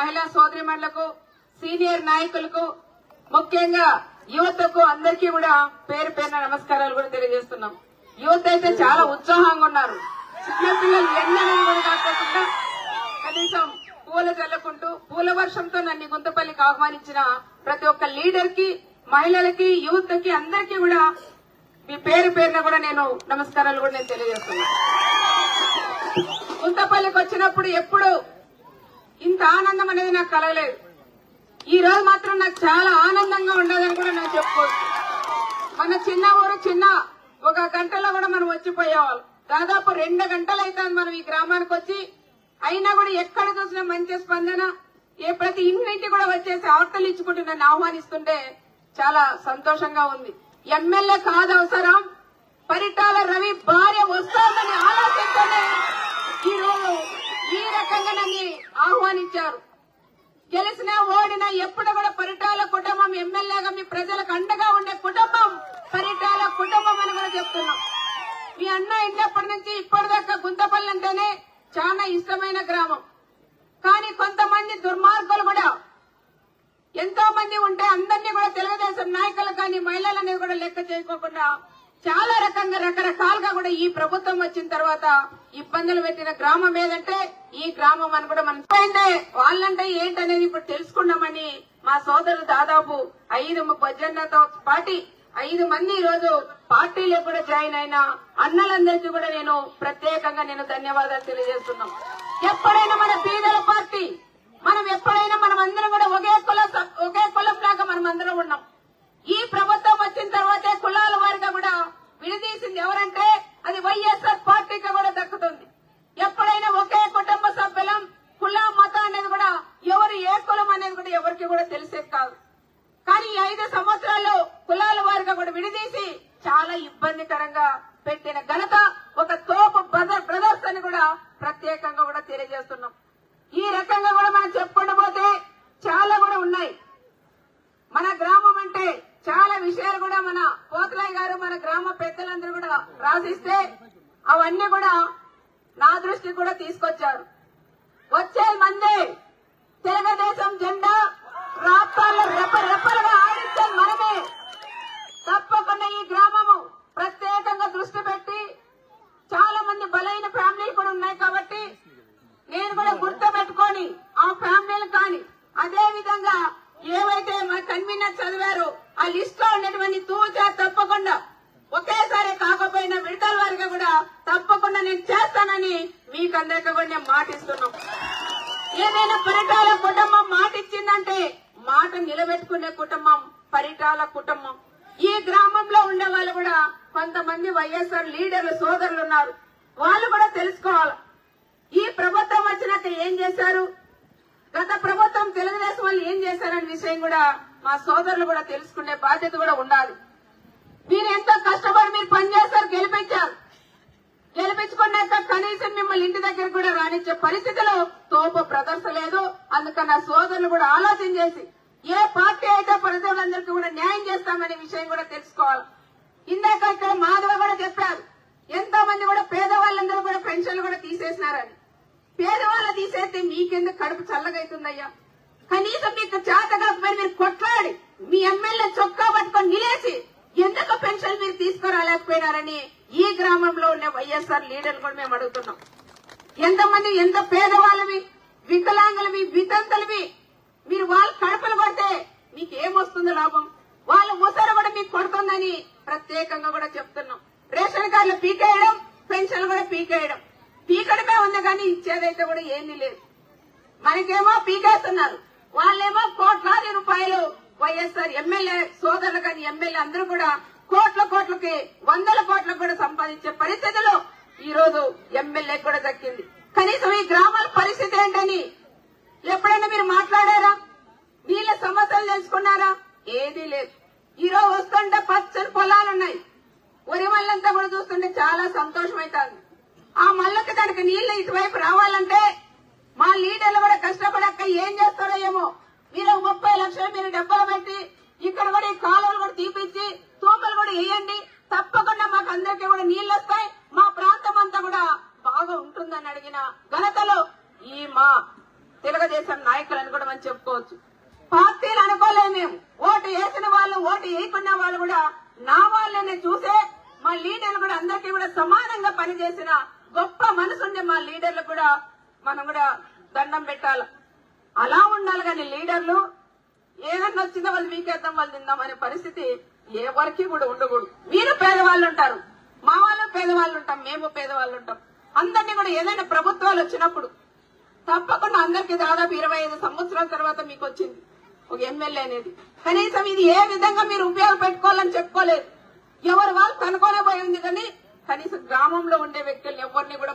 మహిళా సోదరిమణులకు సీనియర్ నాయకులకు ముఖ్యంగా యువతకు అందరికీ కూడా పేరు పేరున నమస్కారాలు కూడా తెలియజేస్తున్నాం. యువత అయితే చాలా ఉత్సాహంగా ఉన్నారు. చిన్నపిల్లలు ఎండగా కూడా కాకుండా కనీసం పూలు చల్లుకుంటూ పూల వర్షంతో నన్ను గుంతపల్లికి ఆహ్వానించిన ప్రతి ఒక్క లీడర్కి మహిళలకి యువతకి అందరికీ కూడా మీ పేరు పేరున కూడా నేను నమస్కారాలు కూడా నేను తెలియజేస్తున్నాను. గుంతపల్లికి వచ్చినప్పుడు ఎప్పుడు ఇంత ఆనందం అనేది నాకు కలగలేదు. ఈ రోజు మాత్రం నాకు చాలా ఆనందంగా ఉండదని కూడా నేను చెప్పుకోవచ్చు. మన చిన్న ఊరు చిన్న ఒక గంటలో కూడా మనం వచ్చిపోయేవాళ్ళం. దాదాపు రెండు గంటలు అవుతుంది మనం ఈ గ్రామానికి వచ్చి అయినా కూడా ఎక్కడ చూసినా మంచి స్పందన ఏ ప్రతి ఇంటి కూడా వచ్చేసి అవతలు ఇచ్చుకుంటూ నన్ను ఆహ్వానిస్తుంటే చాలా సంతోషంగా ఉంది. ఎమ్మెల్యే కాదు అవసరం పరిటాల రవి భార్య వస్తోందని ఆలోచనతోనే ఈ రోజు ఈ రకంగా నన్ను ఇచ్చారు గెలిచినా ఓడినా ఎప్పుడు కూడా పరిటాల కుటుంబం ఎమ్మెల్యేగా మీ ప్రజలకు అండగా ఉండే కుటుంబం పరిటాల కుటుంబం అని కూడా చెప్తున్నాం. మీ అన్న ఇంటప్పటి నుంచి ఇప్పటిదాకా గుంతపల్లి అంటేనే చాలా ఇష్టమైన గ్రామం. కానీ కొంతమంది దుర్మార్గులు కూడా ఎంతో మంది ఉంటే అందరినీ కూడా తెలుగుదేశం నాయకులు కానీ మహిళలని కూడా లెక్క చేయకోకుండా చాలా రకంగా రకరకాలుగా కూడా ఈ ప్రభుత్వం వచ్చిన తర్వాత ఇబ్బందులు పెట్టిన గ్రామం ఏదంటే ఈ గ్రామం అని కూడా మనం అయితే వాళ్ళంటే ఏంటనేది ఇప్పుడు తెలుసుకున్నామని మా సోదరులు దాదాపు ఐదు భజనతో పాటి ఐదు మంది ఈ రోజు పార్టీలో కూడా జాయిన్ అయిన అన్నలందరికీ కూడా నేను ప్రత్యేకంగా నేను ధన్యవాదాలు తెలియజేస్తున్నాం. ఎప్పుడైనా మన బీదల పార్టీ మనం ఎప్పుడైనా మనం అందరం కూడా ఒకే కుల ఒకే కులం లాగా మనం అందరం ఉన్నాం ఈ ప్రభుత్వం వచ్చిన తర్వాతే కులాల వారిగా కూడా విడదీసింది ఎవరంటే అది వైఎస్ఆర్ పార్టీకి కూడా దక్కుతుంది. ఎప్పుడైనా ఒకే కుటుంబ సభ్యులం కుల మతం అనేది కూడా ఎవరు ఏ కులం అనేది కూడా ఎవరికి కూడా తెలిసేది కాదు. కానీ ఐదు సంవత్సరాల్లో కులాల వారిగా కూడా విడిదీసి చాలా ఇబ్బందికరంగా పెట్టిన ఘనత ఒక తోపు బ్రదర్స్ అని కూడా ప్రత్యేకంగా కూడా తెలియజేస్తున్నాం. ఈ రకంగా కూడా మనం చెప్పుకుంటూ పోతే చాలా కూడా ఉన్నాయి మన గ్రామం అంటే చాలా విషయాలు కూడా మన పోతలయ్య గారు మన గ్రామ పెద్దలందరూ కూడా రాసిస్తే అవన్నీ కూడా నా దృష్టికి కూడా తీసుకొచ్చారు. వచ్చే మందే తెలుగుదేశం జెండా రాష్ట్రాల్లో రెప్ప రెప్పలుగా ఆడించేది మనమే. తప్పకుండా ఈ గ్రామము ప్రత్యేకంగా దృష్టి పెట్టి చాలా మంది బలైన ఫ్యామిలీలు కూడా ఉన్నాయి కాబట్టి నేను కూడా గుర్తు పెట్టుకొని ఆ ఫ్యామిలీలు కానీ అదే విధంగా ఏవైతే మా కన్వీనర్ చదివారో ఆ లిస్ట్లో ఉన్నటువంటి తూచా తప్పకుండా ఒకేసారి కాకపోయినా విడతల వారిగా కూడా తప్పకుండా నేను చేస్తానని మీకందరికీ కూడా నేను మాటిస్తున్నాం. ఏదైనా పరిటాల కుటుంబం మాట ఇచ్చిందంటే మాట నిలబెట్టుకునే కుటుంబం పరిటాల కుటుంబం. ఈ గ్రామంలో ఉండే వాళ్ళు కూడా కొంతమంది వైఎస్ఆర్ లీడర్లు సోదరులు ఉన్నారు. వాళ్ళు కూడా తెలుసుకోవాలి. ఈ ప్రభుత్వం వచ్చినాక ఏం చేశారు? గత ప్రభుత్వం తెలుగుదేశం వాళ్ళు ఏం చేశారనే విషయం కూడా మా సోదరులు కూడా తెలుసుకునే బాధ్యత కూడా ఉండాలి. మీరు ఎంతో కష్టపడి మీరు పనిచేస్తారు గెలిపించారు. గెలిపించుకున్నాక కనీసం మిమ్మల్ని ఇంటి దగ్గర కూడా రాణించే పరిస్థితిలో తోపు ప్రదర్శలేదు. అందుకని నా సోదరులు కూడా ఆలోచన చేసి ఏ పార్టీ అయితే ప్రజలందరికీ కూడా న్యాయం చేస్తామనే విషయం కూడా తెలుసుకోవాలి. ఇందాక ఇక్కడ మాధవ కూడా చెప్పారు ఎంతో మంది కూడా పేదవాళ్ళందరూ కూడా పెన్షన్లు కూడా తీసేసినారని. పేదవాళ్ళు తీసేస్తే మీకెందుకు కడుపు చల్లగైతుందయ్యా? కనీసం మీకు చేత కాకపోయినా మీరు కొట్లాడి మీ ఎమ్మెల్యే చొక్కా పట్టుకొని నిలేసి ఎందుకు పెన్షన్ మీరు తీసుకురాలేకపోయినారని ఈ గ్రామంలో ఉన్న వైఎస్ఆర్ లీడర్లు కూడా మేము అడుగుతున్నాం. ఎంతమంది ఎంత పేదవాళ్ళవి వికలాంగులవి వితంతులవి మీరు వాళ్ళ కడపలు కొడితే మీకు ఏమొస్తుంది లాభం? వాళ్ళ ముసరు కూడా మీకు కొడుతుందని ప్రత్యేకంగా కూడా చెప్తున్నాం. రేషన్ కార్డులు పీకేయడం పెన్షన్లు కూడా పీకేయడం. పీకడమే ఉంది కానీ ఇచ్చేదైతే కూడా ఏమీ లేదు. మనకేమో పీకేస్తున్నారు. వాళ్ళేమో కోట్లాది రూపాయలు వైఎస్ఆర్ ఎమ్మెల్యే సోదరులు కానీ ఎమ్మెల్యే అందరూ కూడా కోట్ల కోట్లకి వందల కోట్లకు కూడా సంపాదించే పరిస్థితిలో ఈ రోజు ఎమ్మెల్యే కూడా దక్కింది. కనీసం ఈ గ్రామాల పరిస్థితి ఏంటని ఎప్పుడైనా మీరు మాట్లాడారా? నీళ్ళ సమస్యలు తెలుసుకున్నారా? ఏదీ లేదు. ఈ రోజు వస్తుంటే పచ్చని పొలాలున్నాయి వరి మళ్ళంతా కూడా చూస్తుంటే చాలా సంతోషం అవుతుంది ఆ మల్లకి దానికి నీళ్ళు ఇటువైపు రావాలంటే మా లీడర్లు కూడా కష్టపడక్క ఏం చేస్తారో ఏమో. మీరు ముప్పై లక్షలు మీరు డబ్బులు పెట్టి ఇక్కడ కూడా ఈ కాలువలు కూడా తీపిచ్చి తూములు కూడా వేయండి. తప్పకుండా మాకు అందరికీ కూడా నీళ్ళు వస్తాయి. మా ప్రాంతం అంతా కూడా బాగా ఉంటుందని అడిగిన ఘనతలో ఈ మా తెలుగుదేశం నాయకులు కూడా మనం చెప్పుకోవచ్చు. పార్టీలు అనుకోలేదు మేము. ఓటు వేసిన వాళ్ళు ఓటు వేయకున్న వాళ్ళు కూడా నా వాళ్ళని చూసే మా లీడర్లు కూడా అందరికీ కూడా సమానంగా పనిచేసిన గొప్ప మనసుండే మా లీడర్లు కూడా మనం కూడా దండం పెట్టాలి. అలా ఉండాలి కానీ లీడర్లు ఏదన్నా వచ్చిందో వాళ్ళు మీకేద్దాం వాళ్ళు తిందాం అనే పరిస్థితి ఎవరికి కూడా ఉండకూడదు. మీరు పేదవాళ్ళు ఉంటారు. మా వాళ్ళు పేదవాళ్ళు ఉంటాం మేము పేదవాళ్ళు ఉంటాం. అందరినీ కూడా ఏదైనా ప్రభుత్వాలు వచ్చినప్పుడు తప్పకుండా అందరికి దాదాపు ఇరవై ఐదు సంవత్సరాల తర్వాత మీకు వచ్చింది ఒక ఎమ్మెల్యే అనేది. కనీసం ఇది ఏ విధంగా మీరు ఉపయోగపెట్టుకోవాలని చెప్పుకోలేదు. ఎవరు వాళ్ళు కనుక్కొనే ఉంది కానీ కనీసం గ్రామంలో ఉండే వ్యక్తులు ఎవరిని కూడా